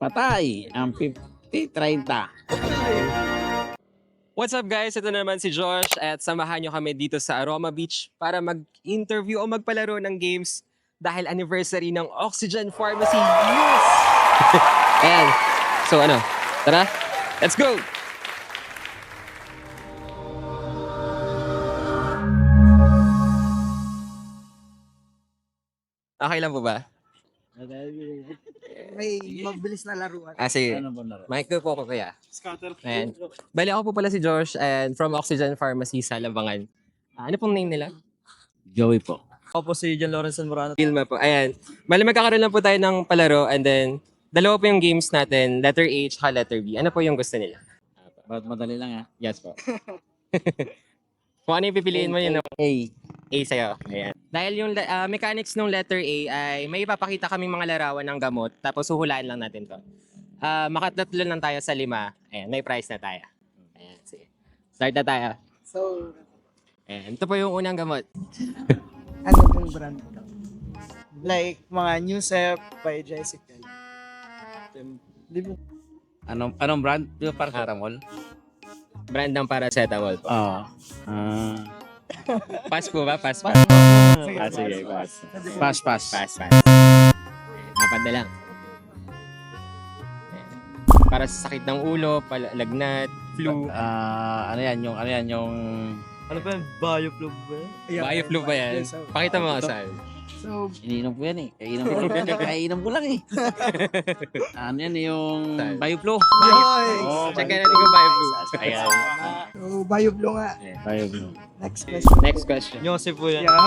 Patay ang 50-30. What's up guys? Ito na naman si Josh at samahan nyo kami dito sa Aroma Beach para mag-interview o magpalaro ng games dahil anniversary ng Oxygen Pharmacy. Yes! Ayan. So ano, tara, let's go! Okay lang po ba? May mabilis na laruan. Ah, sige. Ano ba na? Mic ko po ko kaya. Ayan. Bali ako po pala si Josh and from Oxygen Pharmacy sa Labangan. Ah, ano pong name nila? Joey po. Ako po si John Lawrence Zamorano. Filma po. Ayan. Bali magkakaroon lang po tayo ng palaro and then dalawa po yung games natin, letter A at letter B. Ano po yung gusto nila? Ba't madali lang ah? Yes po. Kung ano yung pipiliin mo yun? A. A sa'yo. Ayan. Dahil yung ah, mechanics ng letter A ay may ipapakita kaming mga larawan ng gamot tapos huhulaan lang natin to. Ah, makatatlo lang tayo sa lima. Ayan, may prize na tayo. Ayan, sige. Start na tayo. So, Ayan, ito po yung unang gamot. ano pong brand? Like, mga New Sep by Jessica. Di ba? Anong, anong brand? Di ba paracetamol? Brand ng paracetamol po. Oo. Ah. Pass po ba? Pass pa. Ah, sige, pass. pass, pass. Pass, pass. Apat na lang. Para sa sakit ng ulo, pala- lagnat, flu. Ah, ano yan? Yung, ano yan? Yung... Ano pa yun? Bioflu ba? Bioflu ba yan? Yes, so, Pakita mo nga saan. so, Iniinom ko yan eh. Kainom ko lang. Kainom ko lang eh. ano yan? Yung Saan? Bioflu. Yoy! Oh, Check natin yung bioflu. Ayan. So, Bioflu nga. Bioflu. Next question. Next question. Yosef po yan. Yan.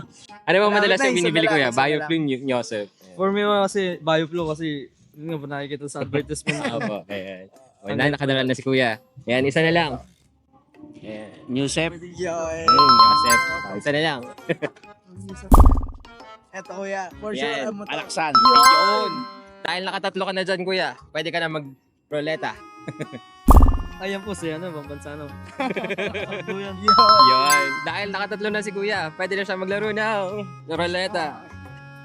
Ano ba madalas yung binibili ko lang, ya? isa na Bioflu, Ny- Yosef. For me kasi, Bioflu kasi, yun nga po nakikita sa advertisement. Opo, ayan. O, na, nakadaral na si kuya. Ayan, isa na lang. Ayan. New Sep. Yoy! Mm. O, isa na lang. Eto kuya. For sure, Yan. alam mo to. Alaksan. Yun! Dahil nakatatlo ka na dyan, kuya. Pwede ka na mag-roleta. Ayan po siya, ano, pambansa, ano. Takbo yan. Yun. Dahil nakatatlo na si kuya, pwede na siya maglaro na. Roleta.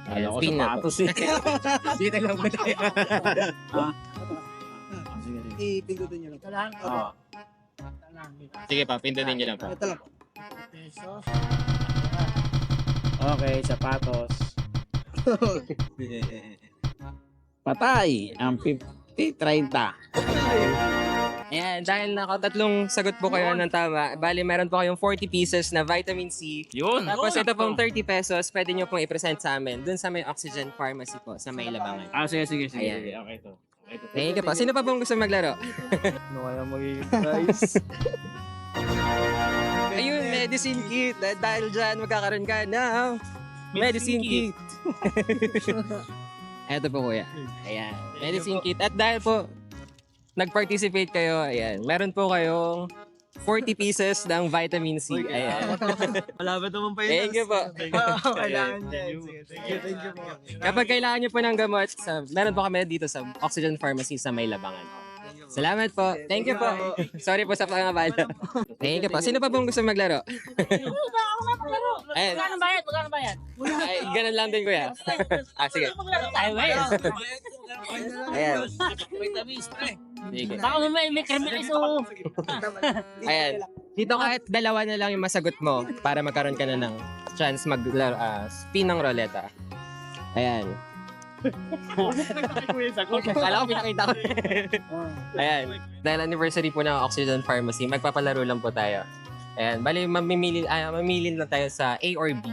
Kala ko Spin na sapatos eh. Dito lang ba tayo? Ah, sige, sige. Ipindutin nyo lang. Ito lang. Oo. Sige pa, pindutin niyo lang pa. Ito lang. Okay, sapatos. Patay ang 50-30. Ayan, dahil nakatatlong sagot po kayo ng tama, bali meron po kayong 40 pieces na vitamin C. Yun. Tapos ito pong 30 pesos, pwede nyo pong i-present sa amin dun sa may Oxygen Pharmacy po, sa may Labangan. Ah, sige, sige, sige. Ayan. sige. Okay to. Thank you po. Sino pa pong gusto maglaro? Ano kaya magiging price? Ayun, medicine kit. Dahil, dahil dyan, magkakaroon ka ng medicine kit. Eto po kuya. Ayan, medicine kit. At dahil po, nag-participate kayo, ayan, meron po kayong 40 pieces ng vitamin C. Ayan. Malapit naman pa yun. Thank you po. Oo, kailangan. Sige, thank you, thank you po. Kapag kailangan nyo po ng gamot, sa, meron po kami dito sa Oxygen Pharmacy sa May Labangan. Salamat po. Thank you po. Sorry po sa pangabala. Thank you po. Sino pa pong gusto maglaro? Ayan. Magkano bayad? Magkano bayad? Ay, ganun lang din kuya. ah, sige. Ay, bayad. Ayan. Sige. Baka may may criminal so. Ayan. Dito kahit dalawa na lang yung masagot mo para magkaroon ka na ng chance mag ah, spin ng roleta. Ayan. Kala ko pinakita ko. Ayan. Dahil anniversary po ng Oxygen Pharmacy, magpapalaro lang po tayo. Ayan. Bali, mamimili, ah, mamimili lang tayo sa A or B.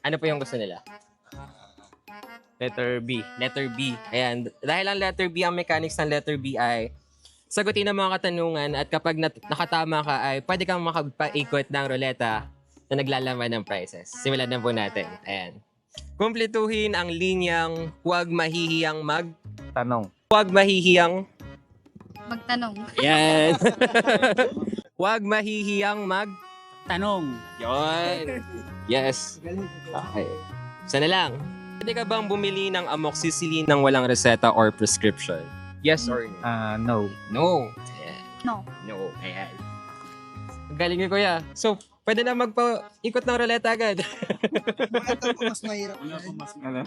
Ano po yung gusto nila? Letter B. Letter B. Ayan. Dahil ang letter B, ang mechanics ng letter B ay sagutin ang mga katanungan at kapag nat- nakatama ka ay pwede kang makapaikot ng roleta na naglalaman ng prizes. Simulan na po natin. Ayan. Kumpletuhin ang linyang huwag mahihiyang mag... Tanong. Huwag mahihiyang... Magtanong. Yan. huwag mahihiyang mag... Tanong. Yon. Yes. Okay. Sana lang. Pwede ka bang bumili ng amoxicillin ng walang reseta or prescription? Yes or no? Ah, no. No. Ayan. No. No. Ayan. Ang Galing ni Kuya. So, pwede na magpa-ikot ng ruleta agad. Ito po mas mahirap. Ano?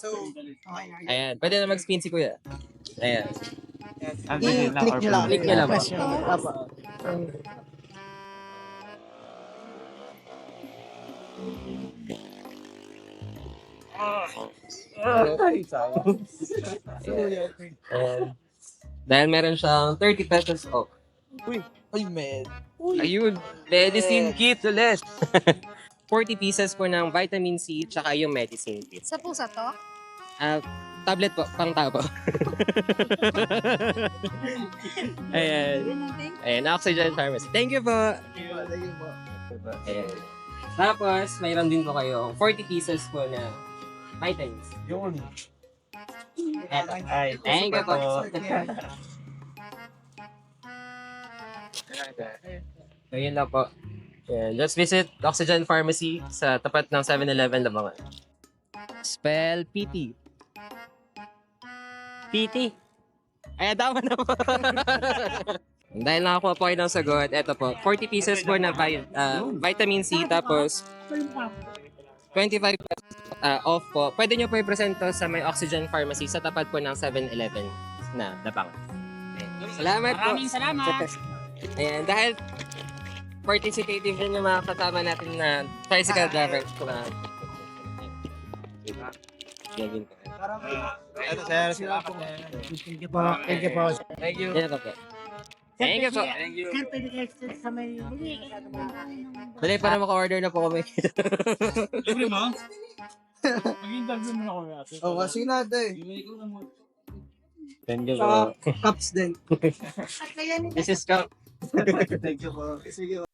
So, okay na. Ayan, pwede na mag-spin si kuya. Ayan. I-click nyo lang. Click nyo lang. Press nyo lang. Apo. Ayan. Dahil meron siyang 30 pesos off. Uy, man. Ayun, medicine kit ulit. 40 pieces po ng vitamin C tsaka yung medicine kit. Sa pusa to? Ah, tablet po, pang tao po. Ayan. Ayan, Oxygen Pharmacy. Thank you po. Thank you po. Ayan. Tapos, mayroon din po kayo 40 pieces po na vitamins. Yun. Eto. Thank you po. So, yun lang po. Ayan. Just visit Oxygen Pharmacy sa tapat ng 7-Eleven Labangan. Spell PT. PT. Ay, tama na po. Dahil nakakuha po kayo ng sagot, eto po, 40 pieces po na vi- ah, vitamin C, tapos 25 pesos ah, off po. Pwede nyo po i-present to sa may Oxygen Pharmacy sa tapat po ng 7-Eleven na. Ayan. Salamat po. Maraming salamat. Ayan, dahil participative din yung mga kasama natin na tricycle driver. Na, Gagawin ko. Ito, sir. Thank you po. Thank you po. Thank you. Yan po po. Thank you po. Sir, pwede ka extra sa may... Dali para maka-order na po kami. Libre mo? Mag-interview mo na ako ate. Oh, kasi natin. Thank you Saka cups din. This is Cup. Thank you po. Sige po.